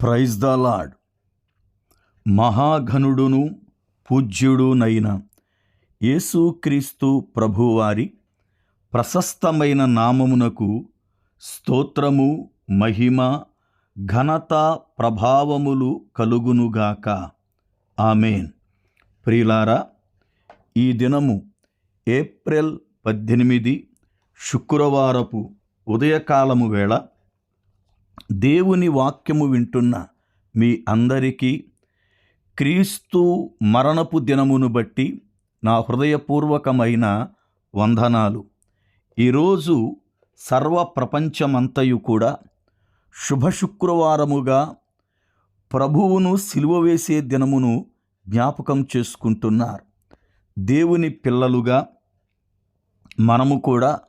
Praise the lord మహాఘనుడును పూజ్యుడునైన యేసుక్రీస్తు ప్రభువారి ప్రశస్తమైన నామమునకు స్తోత్రము మహిమ ఘనత ప్రభావములు కలుగునుగాక. ఆమెన్. ప్రియులారా ఈ దినము ఏప్రిల్ పద్దెనిమిది శుక్రవారపు ఉదయకాలము వేళ దేవుని వాక్యము వింటున్న మీ అందరికీ క్రీస్తు మరణపు దినమును బట్టి నా హృదయపూర్వకమైన వందనాలు. ఈరోజు సర్వ ప్రపంచమంతయు కూడా శుభ శుక్రవారముగా ప్రభువును సిలువ వేసే దినమును జ్ఞాపకం చేసుకుంటున్నారు. దేవుని పిల్లలుగా మనము కూడా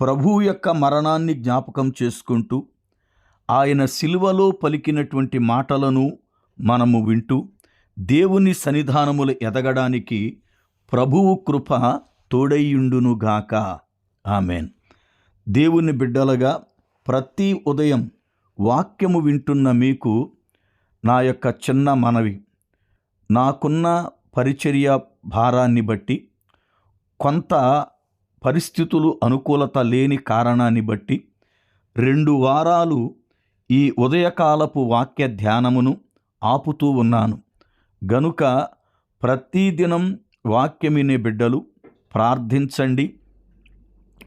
ప్రభు యొక్క మరణాన్ని జ్ఞాపకం చేసుకుంటూ ఆయన సిలువలో పలికినటువంటి మాటలను మనము వింటూ దేవుని సన్నిధానములు ఎదగడానికి ప్రభువు కృప తోడయ్యుండునుగాక. ఆమెన్. దేవుని బిడ్డలుగా ప్రతి ఉదయం వాక్యము వింటున్న మీకు నా యొక్క చిన్న మనవి. నాకున్న పరిచర్య భారాన్ని బట్టి కొంత పరిస్థితులు అనుకూలత లేని కారణాన్ని బట్టి రెండు వారాలు ఈ ఉదయకాలపు వాక్య ధ్యానమును ఆపుతూ ఉన్నాను. గనుక ప్రతిదినం వాక్యమినే బిడ్డలు ప్రార్థించండి.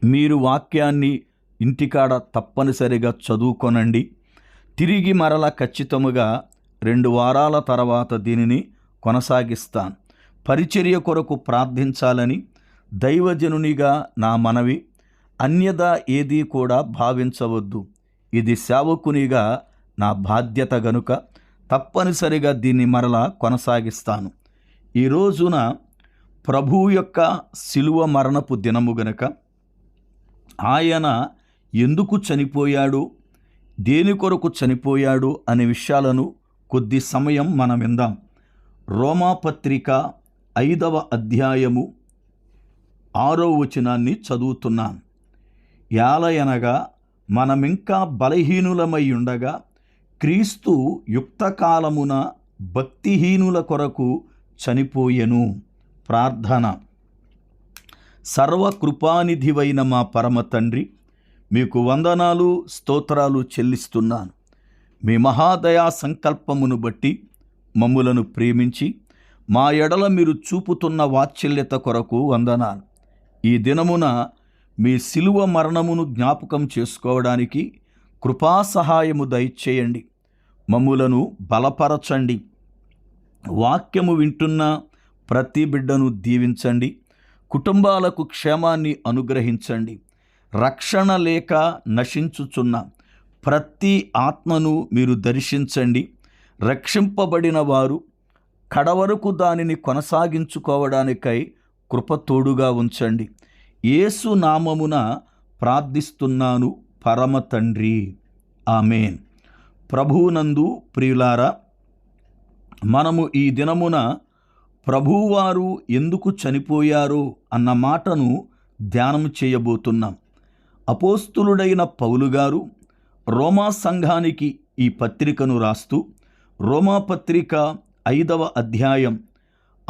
మీరు వాక్యాన్ని ఇంటికాడ తప్పనిసరిగా చదువుకొనండి. తిరిగి మరల ఖచ్చితముగా రెండు వారాల తర్వాత దీనిని కొనసాగిస్తాను. పరిచర్య కొరకు ప్రార్థించాలని దైవజనునిగా నా మనవి అన్యదా ఏదీ కూడా భావించవద్దు. ఇది సేవకునిగా నా బాధ్యత గనుక తప్పనిసరిగా దీన్ని మరలా కొనసాగిస్తాను. ఈ రోజున ప్రభువు యొక్క శిలువ మరణపు దినము గనక ఆయన ఎందుకు చనిపోయాడు? దేని కొరకు చనిపోయాడు? అనే విషయాలను కొద్ది సమయం మనం విందాం. రోమాపత్రిక ఐదవ అధ్యాయము ఆరో వచనాన్ని చదువుతున్నాను యాలయనగా మనమింకా బలహీనులమై ఉండగా క్రీస్తు యుక్తకాలమున భక్తిహీనుల కొరకు చనిపోయెను. ప్రార్థన. సర్వకృపానిధివైన మా పరమ తండ్రి మీకు వందనాలు స్తోత్రాలు చెల్లిస్తున్నాను. మీ మహాదయా సంకల్పమును బట్టి మమ్ములను ప్రేమించి మా ఎడల మీరు చూపుతున్న వాత్సల్యత కొరకు వందనాలు. ఈ దినమున మీ శిలువ మరణమును జ్ఞాపకం చేసుకోవడానికి కృపా సహాయము దయచేయండి. మమ్ములను బలపరచండి. వాక్యము వింటున్న ప్రతి బిడ్డను దీవించండి. కుటుంబాలకు క్షేమాన్ని అనుగ్రహించండి. రక్షణ లేక నశించుచున్న ప్రతి ఆత్మను మీరు దర్శించండి. రక్షింపబడిన వారు కడవరకు దానిని కొనసాగించుకోవడానికై కృప తోడుగా ఉంచండి. యేసు నామమున ప్రార్థిస్తున్నాను పరమ తండ్రి. ఆమెన్. ప్రభువునందు ప్రియులారా మనము ఈ దినమున ప్రభువారు ఎందుకు చనిపోయారు అన్న మాటను ధ్యానం చేయబోతున్నాం. అపోస్తులుడైన పౌలు గారు రోమా సంఘానికి ఈ పత్రికను రాస్తూ రోమా పత్రిక ఐదవ అధ్యాయం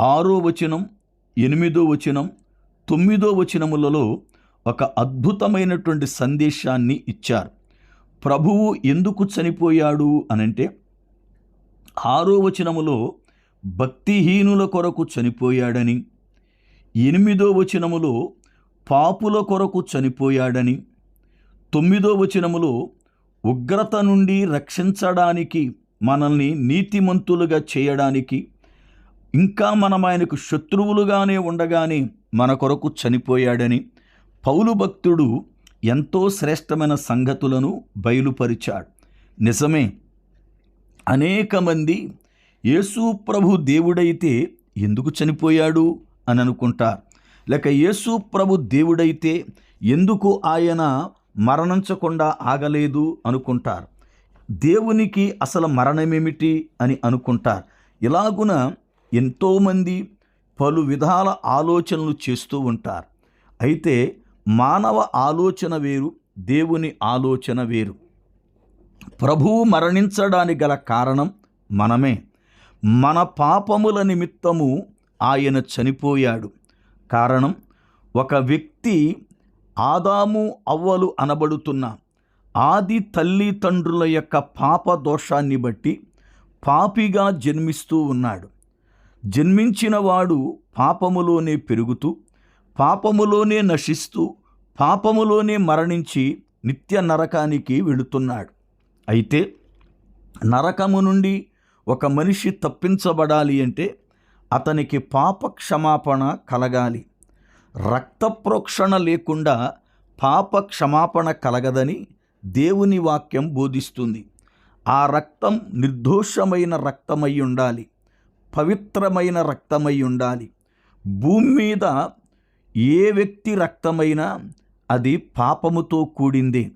ఆరో వచనం ఎనిమిదో వచనం తొమ్మిదో వచనములలో ఒక అద్భుతమైనటువంటి సందేశాన్ని ఇచ్చారు. ప్రభువు ఎందుకు చనిపోయాడు అనంటే ఆరో వచనములో భక్తిహీనుల కొరకు చనిపోయాడని ఎనిమిదో వచనములో పాపుల కొరకు చనిపోయాడని తొమ్మిదో వచనములో ఉగ్రత నుండి రక్షించడానికి మనల్ని నీతిమంతులుగా చేయడానికి ఇంకా మనం ఆయనకు శత్రువులుగానే ఉండగానే మన కొరకు చనిపోయాడని పౌలు భక్తుడు ఎంతో శ్రేష్టమైన సంగతులను బయలుపరిచాడు. నిజమే అనేక మంది యేసు ప్రభు దేవుడైతే ఎందుకు చనిపోయాడు అని అనుకుంటారు. లేక యేసు ప్రభు దేవుడైతే ఎందుకు ఆయన మరణించకుండా ఆగలేదు అనుకుంటారు. దేవునికి అసలు మరణమేమిటి అని అనుకుంటారు. ఇలాగున ఎంతోమంది పలు విధాల ఆలోచనలు చేస్తూ ఉంటారు. అయితే మానవ ఆలోచన వేరు దేవుని ఆలోచన వేరు. ప్రభువు మరణించడానికి గల కారణం మనమే. మన పాపముల నిమిత్తము ఆయన చనిపోయాడు. కారణం ఒక వ్యక్తి ఆదాము అవ్వలు అనబడుతున్న ఆది తల్లి తండ్రుల యొక్క పాప దోషాన్ని బట్టి పాపిగా జన్మిస్తూ ఉన్నాడు. జన్మించినవాడు పాపములోనే పెరుగుతూ పాపములోనే నశిస్తూ పాపములోనే మరణించి నిత్య నరకానికి వెళుతున్నాడు. అయితే నరకము నుండి ఒక మనిషి తప్పించబడాలి అంటే అతనికి పాప క్షమాపణ కలగాలి. రక్త ప్రోక్షణ లేకుండా పాప క్షమాపణ కలగదని దేవుని వాక్యం బోధిస్తుంది. ఆ రక్తం నిర్దోషమైన రక్తమై ఉండాలి. పవిత్రమైన రక్తమై ఉండాలి. భూమి మీద ఏ వ్యక్తి రక్తమైనా అది పాపముతో కూడింది.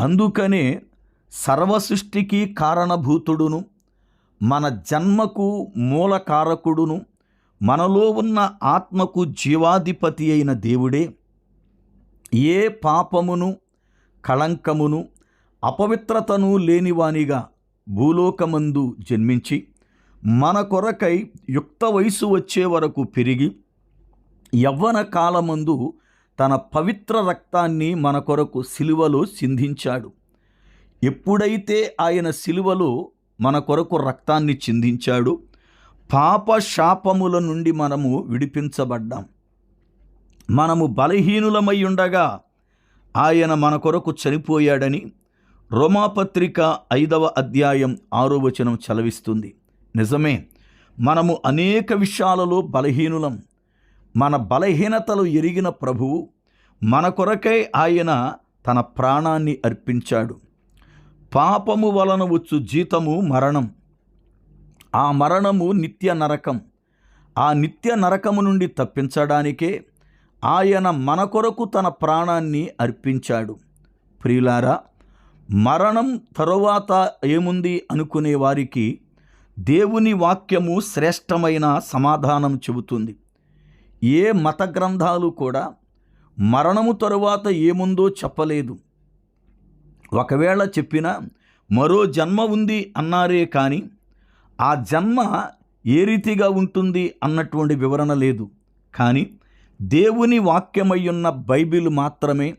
అందుకనే సర్వసృష్టికి కారణభూతుడును మన జన్మకు మూలకారకుడును మనలో ఉన్న ఆత్మకు జీవాధిపతి అయిన దేవుడే. ఏ పాపమును కళంకమును అపవిత్రతను లేనివానిగా భూలోకమందు జన్మించి మన కొరకై యుక్త వయసు వచ్చే వరకు పెరిగి యవ్వన కాలమందు తన పవిత్ర రక్తాన్ని మన కొరకు సిలువలో సింధించాడు. ఎప్పుడైతే ఆయన సిలువలో మన కొరకు రక్తాన్ని చిందించాడు పాప శాపముల నుండి మనము విడిపించబడ్డాం. మనము బలహీనులమై ఉండగా ఆయన మన కొరకు చనిపోయాడని రోమాపత్రిక ఐదవ అధ్యాయం ఆరో వచనం చలవిస్తుంది. నిజమే. మనము అనేక విషయాలలో బలహీనులం. మన బలహీనతలు ఎరిగిన ప్రభువు మన కొరకై ఆయన తన ప్రాణాన్ని అర్పించాడు. పాపము వలన వచ్చు జీతము మరణం. ఆ మరణము నిత్య నరకం. ఆ నిత్య నరకము నుండి తప్పించడానికే ఆయన మన కొరకు తన ప్రాణాన్ని అర్పించాడు. ప్రియులారా మరణం తరువాత ఏముంది అనుకునే వారికి దేవుని వాక్యము శ్రేష్టమైన సమాధానం చెబుతుంది. ఏ మత గ్రంథాలు కూడా మరణము తరువాత ఏముందో చెప్పలేదు. ఒకవేళ చెప్పినా మరో జన్మ ఉంది అన్నారే కానీ ఆ జన్మ ఏ రీతిగా ఉంటుంది అన్నటువంటి వివరణ లేదు. కానీ దేవుని వాక్యమయ్యున్న బైబిల్ మాత్రమే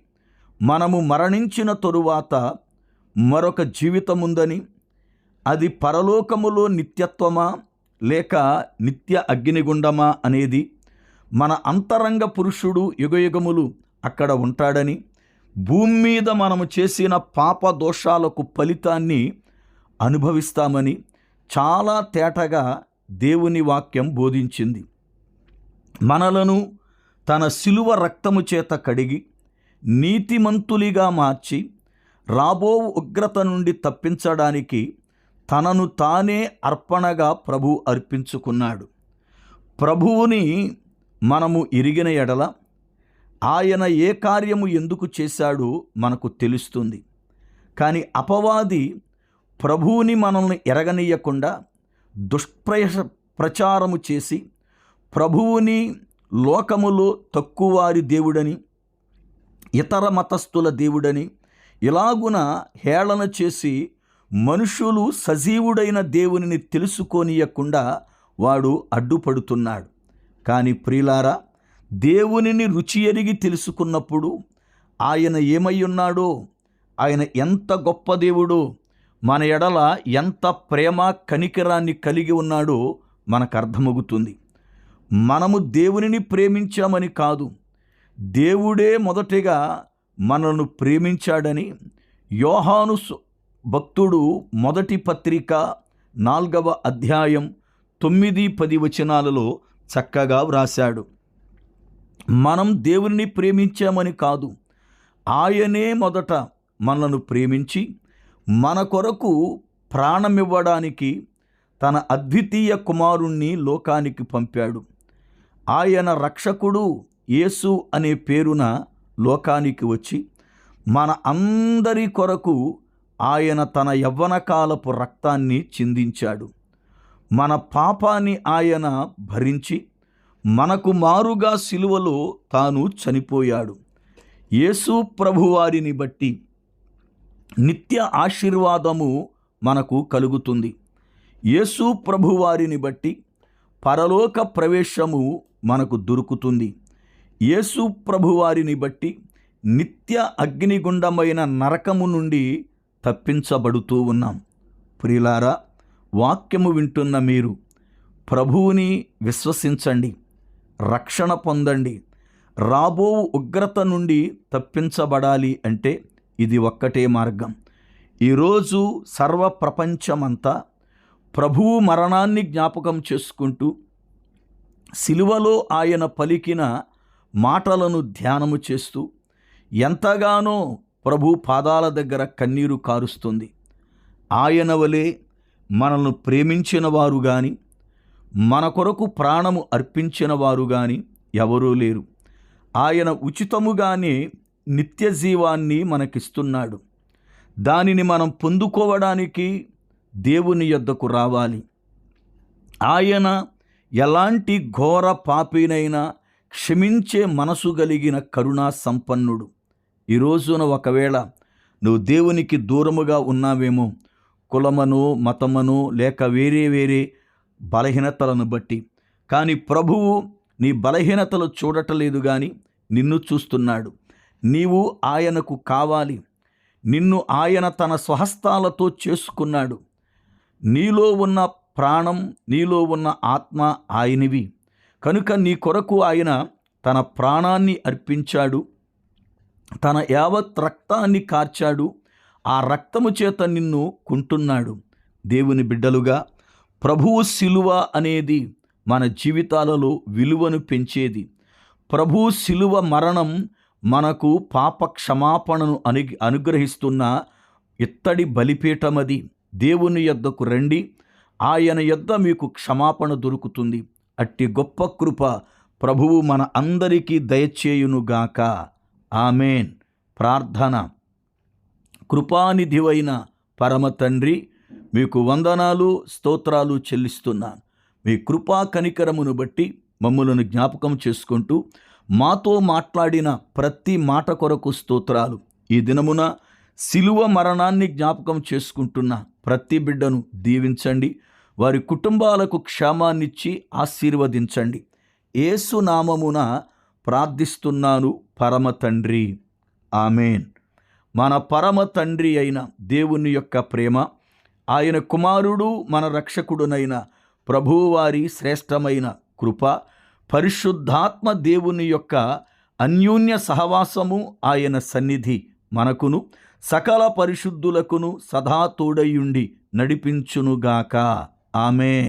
మనము మరణించిన తరువాత మరొక జీవితం ఉందని అది పరలోకములో నిత్యత్వమా లేక నిత్య అగ్నిగుండమా అనేది మన అంతరంగ పురుషుడు యుగయుగములు అక్కడ ఉంటాడని భూమి మీద మనము చేసిన పాప దోషాలకు ఫలితాన్ని అనుభవిస్తామని చాలా తేటగా దేవుని వాక్యం బోధించింది. మనలను తన శిలువ రక్తము చేత కడిగి నీతిమంతులిగా మార్చి రాబో ఉగ్రత నుండి తప్పించడానికి తనను తానే అర్పణగా ప్రభు అర్పించుకున్నాడు. ప్రభువుని మనము ఎరిగిన ఎడల ఆయన ఏ కార్యము ఎందుకు చేశాడో మనకు తెలుస్తుంది. కానీ అపవాది ప్రభువుని మనల్ని ఎరగనీయకుండా దుష్ప్రయ ప్రచారము చేసి ప్రభువుని లోకములో తక్కువారి దేవుడని ఇతర మతస్థుల దేవుడని ఇలాగున హేళన చేసి మనుషులు సజీవుడైన దేవునిని తెలుసుకోనియకుండా వాడు అడ్డుపడుతున్నాడు. కానీ ప్రియులారా దేవునిని రుచి ఎరిగి తెలుసుకున్నప్పుడు ఆయన ఏమై ఉన్నాడో ఆయన ఎంత గొప్ప దేవుడో మన ఎడల ఎంత ప్రేమ కనికరాన్ని కలిగి ఉన్నాడో మనకు అర్థమవుతుంది మనము దేవునిని ప్రేమించామని కాదు దేవుడే మొదటిగా మనను ప్రేమించాడని యోహాను భక్తుడు మొదటి పత్రిక నాల్గవ అధ్యాయం తొమ్మిది పది వచనాలలో చక్కగా వ్రాశాడు. మనం దేవుని ప్రేమించామని కాదు ఆయనే మొదట మనను ప్రేమించి మన కొరకు ప్రాణమివ్వడానికి తన అద్వితీయ కుమారుణ్ణి లోకానికి పంపాడు. ఆయన రక్షకుడు యేసు అనే పేరున లోకానికి వచ్చి మన అందరి కొరకు ఆయన తన యవ్వనకాలపు రక్తాన్ని చిందించాడు. మన పాపాన్ని ఆయన భరించి మనకు మారుగా సిలువలో తాను చనిపోయాడు. యేసు ప్రభువారిని బట్టి నిత్య ఆశీర్వాదము మనకు కలుగుతుంది. యేసు ప్రభువారిని బట్టి పరలోక ప్రవేశము మనకు దొరుకుతుంది. యేసు ప్రభువారిని బట్టి నిత్య అగ్నిగుండమైన నరకము నుండి తప్పించబడుతూ ఉన్నాం. ప్రియులారా వాక్యము వింటున్న మీరు ప్రభువుని విశ్వసించండి రక్షణ పొందండి. రాబో ఉగ్రత నుండి తప్పించబడాలి అంటే ఇది ఒక్కటే మార్గం. ఈరోజు సర్వ ప్రపంచమంతా ప్రభువు మరణాన్ని జ్ఞాపకం చేసుకుంటూ సిలువలో ఆయన పలికిన మాటలను ధ్యానము చేస్తూ ఎంతగానో ప్రభు పాదాల దగ్గర కన్నీరు కారుస్తుంది. ఆయన వలె మనల్ని ప్రేమించిన వారు కానీ మన కొరకు ప్రాణము అర్పించిన వారు కానీ ఎవరూ లేరు. ఆయన ఉచితముగానే నిత్య జీవాన్ని మనకిస్తున్నాడు. దానిని మనం పొందుకోవడానికి దేవుని యొద్దకు రావాలి. ఆయన ఎలాంటి ఘోర పాపినైనా క్షమించే మనసు కలిగిన కరుణా సంపన్నుడు. ఈ రోజున ఒకవేళ నువ్వు దేవునికి దూరముగా ఉన్నావేమో కులమను మతమను లేక వేరే వేరే బలహీనతలను బట్టి కానీ ప్రభువు నీ బలహీనతలు చూడటలేదు కానీ నిన్ను చూస్తున్నాడు. నీవు ఆయనకు కావాలి. నిన్ను ఆయన తన స్వహస్తాలతో చేసుకున్నాడు. నీలో ఉన్న ప్రాణం నీలో ఉన్న ఆత్మ ఆయనవి. కనుక నీ కొరకు ఆయన తన ప్రాణాన్ని అర్పించాడు. తన యావత్ రక్తాన్ని కార్చాడు. ఆ రక్తము చేత నిన్ను కుంటున్నాడు. దేవుని బిడ్డలుగా ప్రభువు శిలువ అనేది మన జీవితాలలో విలువను పెంచేది. ప్రభు శిలువ మరణం మనకు పాప క్షమాపణను అను అనుగ్రహిస్తున్న ఇత్తడి బలిపీఠమది. దేవుని యొద్దకు రండి. ఆయన యొద్ద మీకు క్షమాపణ దొరుకుతుంది. అట్టి గొప్ప కృప ప్రభువు మన అందరికీ దయచేయునుగాక. ఆమెన్. ప్రార్థన. కృపానిధివైన పరమ తండ్రి మీకు వందనాలు స్తోత్రాలు చెల్లిస్తున్నాను. మీ కృపా కనికరమును బట్టి మమ్ములను జ్ఞాపకం చేసుకుంటూ మాతో మాట్లాడిన ప్రతి మాట కొరకు స్తోత్రాలు. ఈ దినమున శిలువ మరణాన్ని జ్ఞాపకం చేసుకుంటున్న ప్రతి బిడ్డను దీవించండి. వారి కుటుంబాలకు క్షేమాన్నిచ్చి ఆశీర్వదించండి. ఏసు నామమున ప్రార్థిస్తున్నాను. పరమ తండ్రి ఆమెన్. మన పరమ తండ్రి అయిన దేవుని యొక్క ప్రేమ ఆయన కుమారుడు మన రక్షకుడునైన ప్రభువారి శ్రేష్టమైన కృప పరిశుద్ధాత్మ దేవుని యొక్క అన్యోన్య సహవాసము ఆయన సన్నిధి మనకును సకల పరిశుద్ధులకును సదా తోడయుండి నడిపించునుగాక. ఆమె